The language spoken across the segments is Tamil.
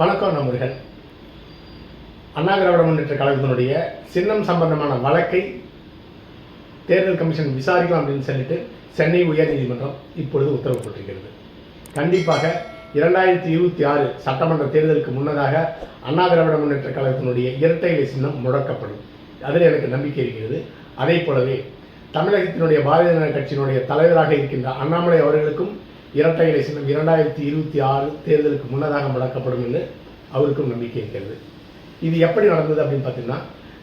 வணக்கம் நம்பர்கள் அண்ணா திராவிட முன்னேற்ற கழகத்தினுடைய சின்னம் சம்பந்தமான வழக்கை தேர்தல் கமிஷன் விசாரிக்கலாம் அப்படின்னு சொல்லிட்டு சென்னை உயர்நீதிமன்றம் இப்பொழுது உத்தரவு போட்டிருக்கிறது. கண்டிப்பாக இரண்டாயிரத்தி இருபத்தி ஆறு சட்டமன்ற தேர்தலுக்கு முன்னதாக அண்ணா திராவிட முன்னேற்ற கழகத்தினுடைய இரட்டை இலை சின்னம் முடக்கப்படும். அதில் எனக்கு நம்பிக்கை இருக்கிறது. அதே போலவே தமிழகத்தினுடைய பாரதிய ஜனதா கட்சியினுடைய தலைவராக இருக்கின்ற அண்ணாமலை அவர்களுக்கும் இரட்டை இலை சின்னம் இரண்டாயிரத்தி இருபத்தி ஆறு தேர்தலுக்கு முன்னதாக முடக்கப்படும் என்று அவருக்கும் நம்பிக்கை இருக்கிறது. இது எப்படி நடந்தது அப்படின்னு பார்த்தீங்கன்னா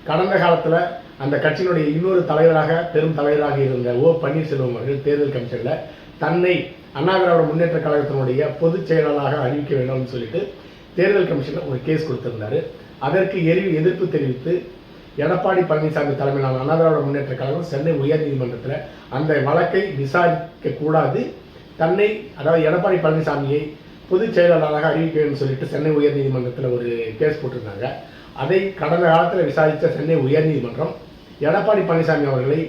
கடந்த காலத்தில் அந்த கட்சியினுடைய இன்னொரு தலைவராக பெரும் தலைவராக இருந்த ஓ. பன்னீர்செல்வம் அவர்கள் தேர்தல் கமிஷனில் தன்னை அண்ணா திராவிட முன்னேற்ற கழகத்தினுடைய பொதுச் செயலாளராக அறிவிக்க வேண்டும்னு சொல்லிட்டு தேர்தல் கமிஷனில் ஒரு கேஸ் கொடுத்திருந்தார். அதற்கு எரி எதிர்ப்பு தெரிவித்து எடப்பாடி பழனிசாமி தலைமையிலான அண்ணா திராவிட முன்னேற்ற கழகம் சென்னை உயர்நீதிமன்றத்தில் அந்த வழக்கை விசாரிக்க கூடாது தன்னை அதாவது எடப்பாடி பழனிசாமியை பொதுச் செயலாளராக அறிவிக்கணும்னு சொல்லிட்டு சென்னை உயர்நீதிமன்றத்தில் ஒரு கேஸ் போட்டிருந்தாங்க. அதை கடந்த காலத்தில் விசாரித்த சென்னை உயர்நீதிமன்றம் எடப்பாடி பழனிசாமி அவர்களை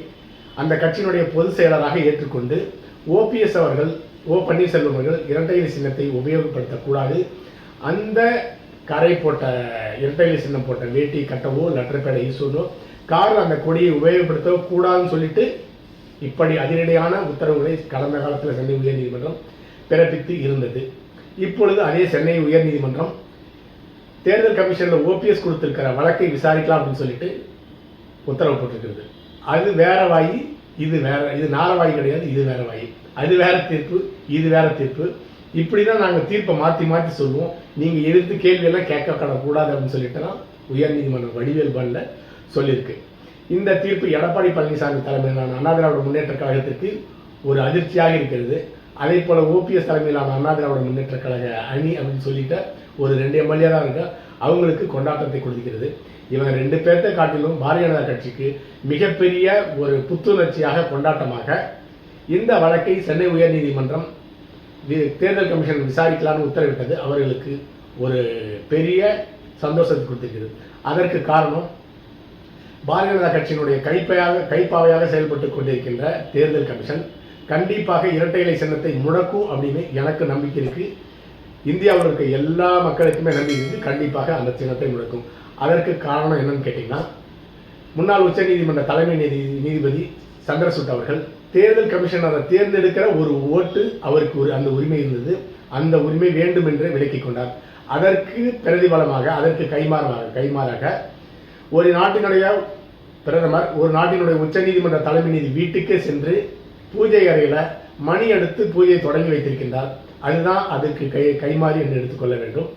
அந்த கட்சியினுடைய பொதுச் செயலராக ஏற்றுக்கொண்டு ஓபிஎஸ் அவர்கள் ஓ பன்னீர்செல்வம் அவர்கள் இரட்டை சின்னத்தை உபயோகப்படுத்தக்கூடாது. அந்த கரை போட்ட இரட்டை சின்னம் போட்ட வேட்டி கட்டவோ லெட்டர் பேடை ஈசுவனோ காரில் அந்த கொடியை உபயோகப்படுத்தவோ கூடாதுன்னு சொல்லிட்டு இப்படி அதிரடியான உத்தரவுகளை கடந்த காலத்தில் சென்னை உயர்நீதிமன்றம் பிறப்பித்து இருந்தது. இப்பொழுது அதே சென்னை உயர்நீதிமன்றம் தேர்தல் கமிஷனில் ஓபிஎஸ் கொடுத்துருக்கிற வழக்கை விசாரிக்கலாம் அப்படின்னு சொல்லிட்டு உத்தரவு போட்டிருக்கிறது. அது வேற வாயி இது வேற இது நாரவாயி கிடையாது இது வேற வாயி. அது வேற தீர்ப்பு இது வேற தீர்ப்பு. இப்படி தான் நாங்கள் தீர்ப்பை மாற்றி மாற்றி சொல்லுவோம். நீங்கள் எதிர்த்து கேள்வியெல்லாம் கேட்க கூடாது அப்படின்னு சொல்லிட்டு தான் உயர்நீதிமன்றம் வடிவேல் பண்ணல சொல்லியிருக்கு. இந்த தீர்ப்பு எடப்பாடி பழனிசாமி தலைமையிலான அண்ணா திராவிட முன்னேற்ற கழகத்திற்கு ஒரு அதிர்ச்சியாக இருக்கிறது. அதே போல ஓபிஎஸ் தலைமையிலான அண்ணா திராவிட முன்னேற்ற கழக அணி அப்படின்னு சொல்லிட்டு ஒரு ரெண்டு எம்எல்ஏ தான் இருக்கு அவங்களுக்கு கொண்டாட்டத்தை கொடுக்கிறது. இவங்க ரெண்டு பேர்த்த காட்டிலும் பாரதிய ஜனதா கட்சிக்கு மிகப்பெரிய ஒரு புத்துணர்ச்சியாக கொண்டாட்டமாக இந்த வழக்கை சென்னை உயர்நீதிமன்றம் தேர்தல் கமிஷன் விசாரிக்கலாம்னு உத்தரவிட்டது. அவர்களுக்கு ஒரு பெரிய சந்தோஷத்தை கொடுத்திருக்கிறது. அதற்கு காரணம் பாரதிய ஜனதா கட்சியினுடைய கைப்பையாக கைப்பாவையாக செயல்பட்டு கொண்டிருக்கின்ற தேர்தல் கமிஷன் கண்டிப்பாக இரட்டை இலை சின்னத்தை முடக்கும் அப்படின்னு எனக்கு நம்பிக்கை இருக்கு. இந்தியாவில் இருக்க எல்லா மக்களுக்குமே நம்பிக்கை இருக்கு. கண்டிப்பாக அந்த சின்னத்தை முடக்கும். அதற்கு காரணம் என்னன்னு கேட்டிங்கன்னா முன்னாள் உச்சநீதிமன்ற தலைமை நீதி நீதிபதி சந்திரசூட் அவர்கள் தேர்தல் கமிஷன் அதை தேர்ந்தெடுக்கிற ஒரு ஓட்டு அவருக்கு ஒரு அந்த உரிமை இருந்தது. அந்த உரிமை வேண்டும் என்று விலக்கிக் கொண்டார். அதற்கு பிரதிபலமாக அதற்கு கைமாறமாக கைமாறாக ஒரு நாட்டினுடைய பிரதமர் ஒரு நாட்டினுடைய உச்சநீதிமன்ற தலைமை நீதி வீட்டுக்கே சென்று பூஜை அறையில் மணி எடுத்து பூஜையை தொடங்கி வைத்திருக்கின்றார். அதுதான் அதுக்கு கை கைமாறி என்று எடுத்துக்கொள்ள வேண்டும்.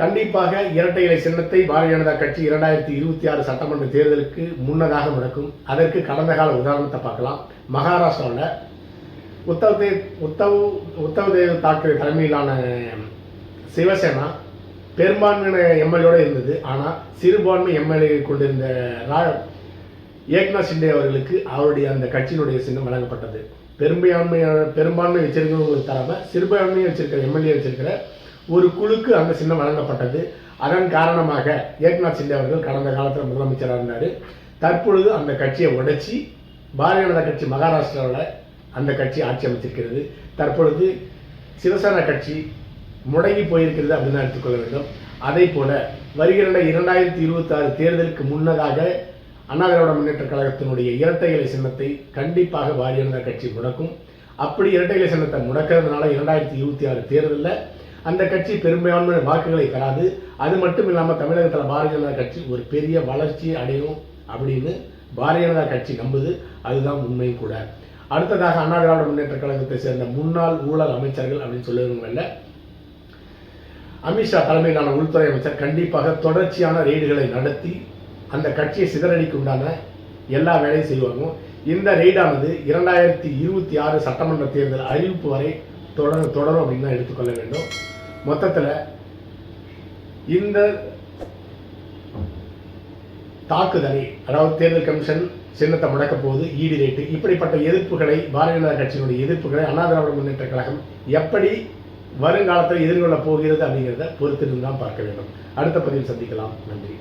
கண்டிப்பாக இரட்டை இலை சின்னத்தை பாரதிய ஜனதா கட்சி இரண்டாயிரத்தி இருபத்தி ஆறு சட்டமன்ற தேர்தலுக்கு முன்னதாக நடக்கும் அதற்கு கடந்த கால உதாரணத்தை பார்க்கலாம். மகாராஷ்டிராவில் உத்தவ் தேவ் உத்தவ் உத்தவ் தேவ் தாக்கரே தலைமையிலான சிவசேனா பெரும்பான்மையான எம்எல்ஏட இருந்தது. ஆனால் சிறுபான்மை எம்எல்ஏ கொண்டிருந்த ரா ஏக்நாத் ஷிண்டே அவர்களுக்கு அவருடைய அந்த கட்சியினுடைய சின்னம் வழங்கப்பட்டது. பெரும்பான்மையான பெரும்பான்மை வச்சிருக்கிறவங்களுக்கு தராமல் சிறுபான்மையை வச்சிருக்கிற எம்எல்ஏ வச்சிருக்கிற ஒரு குழுக்கு அந்த சின்னம் வழங்கப்பட்டது. அதன் காரணமாக ஏக்நாத் ஷிண்டே அவர்கள் கடந்த காலத்தில் முதலமைச்சராக இருந்தார். தற்பொழுது அந்த கட்சியை உடைச்சி பாரதிய ஜனதா கட்சி மகாராஷ்டிராவில் அந்த கட்சி ஆட்சி அமைச்சிருக்கிறது. தற்பொழுது சிவசேனா கட்சி முடங்கி போயிருக்கிறது அப்படின்னு எடுத்துக்கொள்ள வேண்டும். அதே போல வருகிற இரண்டாயிரத்தி இருபத்தி ஆறு தேர்தலுக்கு முன்னதாக அண்ணா திராவிட முன்னேற்ற கழகத்தினுடைய இரட்டை இலை சின்னத்தை கண்டிப்பாக பாரதிய ஜனதா கட்சி முடக்கும். அப்படி இரட்டை இலை சின்னத்தை முடக்கிறதுனால இரண்டாயிரத்தி இருபத்தி ஆறு தேர்தலில் அந்த கட்சி பெரும்பான்மை வாக்குகளை பெறாது. அது மட்டும் இல்லாமல் தமிழகத்தில் பாரதிய ஜனதா கட்சி ஒரு பெரிய வளர்ச்சி அடையும் அப்படின்னு பாரதிய ஜனதா கட்சி நம்புது. அதுதான் உண்மையும் கூட. அடுத்ததாக அண்ணா திராவிட முன்னேற்ற கழகத்தை சேர்ந்த முன்னாள் ஊழல் அமைச்சர்கள் அப்படின்னு சொல்லுவவங்கள அமித்ஷா தலைமையிலான உள்துறை அமைச்சர் கண்டிப்பாக தொடர்ச்சியான ரெய்டுகளை நடத்தி அந்த கட்சியை சிதறடிக்கு உண்டான எல்லா வேலையும் செய்வாங்க. இந்த ரெய்டானது இரண்டாயிரத்தி இருபத்தி ஆறு சட்டமன்ற தேர்தல் அறிவிப்பு வரை தொடர் தொடரும் அப்படின்னு தான் எடுத்துக்கொள்ள வேண்டும். மொத்தத்தில் இந்த தாக்குதலை அதாவது தேர்தல் கமிஷன் சின்னத்தை முடக்க போகுது ஈடு ரேட்டு இப்படிப்பட்ட எதிர்ப்புகளை பாரதிய ஜனதா கட்சியினுடைய எதிர்ப்புகளை அண்ணா திராவிட முன்னேற்ற கழகம் எப்படி வருங்காலத்தில் எதிர்கொள்ளப் போகிறது அப்படிங்கிறத பொறுத்திருந்து தான் பார்க்க வேண்டும். அடுத்த பதிவில் சந்திக்கலாம். நன்றி.